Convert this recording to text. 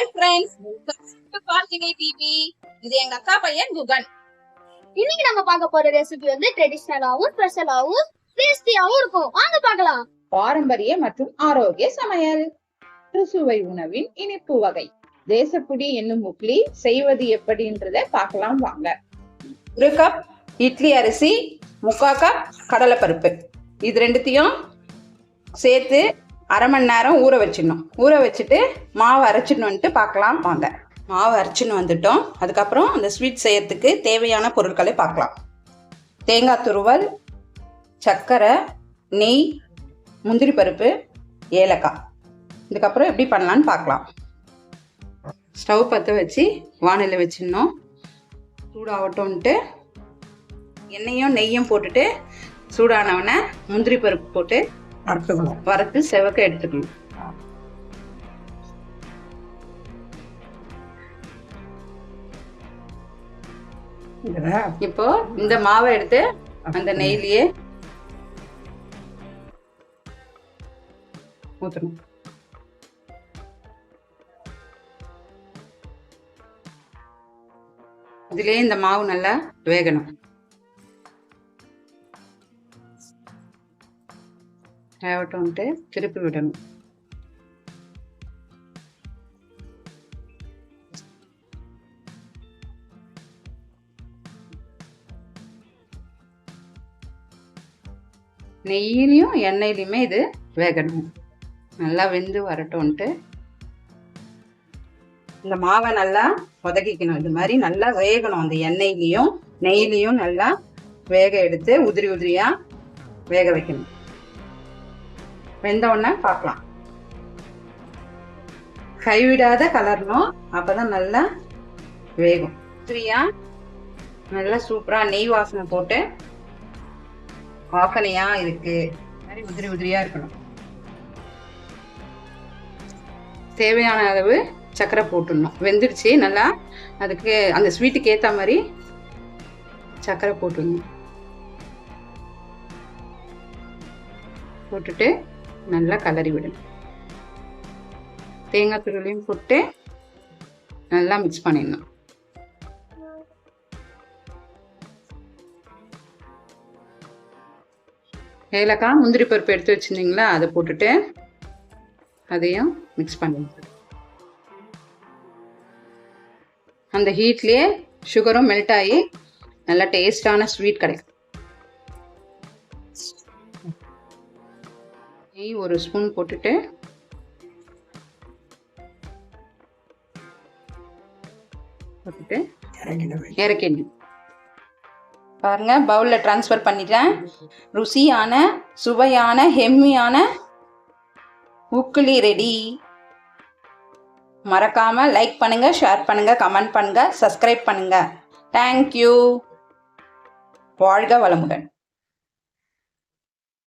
Hi friends TV இது எங்க அக்கா பையன் குகன். இன்னைக்கு நம்ம பார்க்க போற ரெசிபி வந்து ட்ரெடிஷ்னலாவும் ஸ்பெஷலாவும் டேஸ்டியாவும் இருக்கும். வாங்க பார்க்கலாம். பாரம்பரிய மற்றும் ஆரோக்கிய சமையல். சுவை உணவின் இனிப்பு வகை. தேசப்புடி என்னும் முக்லி செய்வது எப்படின்றத பார்க்கலாம் வாங்க. ஒரு கப் இட்லி அரிசி முக்கா கப் கடலைப்பருப்பு. இது ரெண்டுத்தையும் சேர்த்து அரை மணி நேரம் ஊற வச்சிடணும். ஊற வச்சுட்டு மாவு அரைச்சின்னு வந்துட்டு பார்க்கலாம் வாங்க. மாவு அரைச்சின்னு வந்துட்டோம். அதுக்கப்புறம் அந்த ஸ்வீட் செய்யறதுக்கு தேவையான பொருட்களை பார்க்கலாம். தேங்காய் துருவல் சர்க்கரை நெய் முந்திரி பருப்பு ஏலக்காய். இதுக்கப்புறம் எப்படி பண்ணலான்னு பார்க்கலாம். ஸ்டவ் பற்ற வச்சு வானிலை வச்சிடணும். சூடாகட்டும்ன்ட்டு எண்ணெயும் நெய்யும் போட்டுட்டு சூடானவன முந்திரி பருப்பு போட்டு அறுத்துக்கணும் வறுத்து செவக்க எடுத்துக்கணும். இப்போ இந்த மாவை எடுத்து அந்த நெய்லியே ஊற்றணும் இதுலயே இந்த மாவு நல்லா வேகணும். வேகட்டும்ட்டு திருப்பி விடணும். நெய்யிலையும் எண்ணெயிலையுமே இது வேகணும். நல்லா வெந்து வரட்டும்ன்ட்டு இந்த மாவை நல்லா உதக்கிக்கணும் இது மாதிரி நல்லா வேகணும். அந்த எண்ணெயிலையும் நெய்லையும் நல்லா வேக எடுத்து உதிரி உதிரியா வேக வைக்கணும். வெந்த உடனே பார்க்கலாம். கைவிடாத கலரணும். அப்பதான் நல்லா வேகும். உதிரியா நல்லா சூப்பராக நெய் வாசனை போட்டு வாசனையா இருக்கு. இந்த மாதிரி உதிரி உதிரியா இருக்கணும். தேவையான அளவு சர்க்கரை போட்டுடணும். வெந்துடுச்சு நல்லா அதுக்கு அந்த ஸ்வீட்டுக்கு ஏற்ற மாதிரி சர்க்கரை போட்டுடணும். போட்டுட்டு நல்லா கலரி விடணும் தேங்காய் துருளையும் போட்டு நல்லா மிக்ஸ் பண்ணிடணும். ஏலக்காய் முந்திரி பருப்பு எடுத்து வச்சிருந்தீங்களா அதை போட்டுட்டு அதையும் மிக்ஸ் பண்ணிடணும். அந்த ஹீட்லேயே சுகரும் மெல்ட் ஆகி நல்லா டேஸ்டான ஸ்வீட் கிடைக்கும். நெய் ஒரு ஸ்பூன் போட்டுட்டு போட்டுட்டு இறக்கிடணும். பாருங்க பவுலில் ட்ரான்ஸ்ஃபர் பண்ணிட்டேன். ருசியான சுவையான ஹெம்மியான உக்குலி ரெடி மறக்காமல் லைக் பண்ணுங்கள் ஷேர் பண்ணுங்கள் கமெண்ட் பண்ணுங்கள் சப்ஸ்கிரைப் பண்ணுங்கள் தேங்க்யூ வாழ்க வளமுடன்.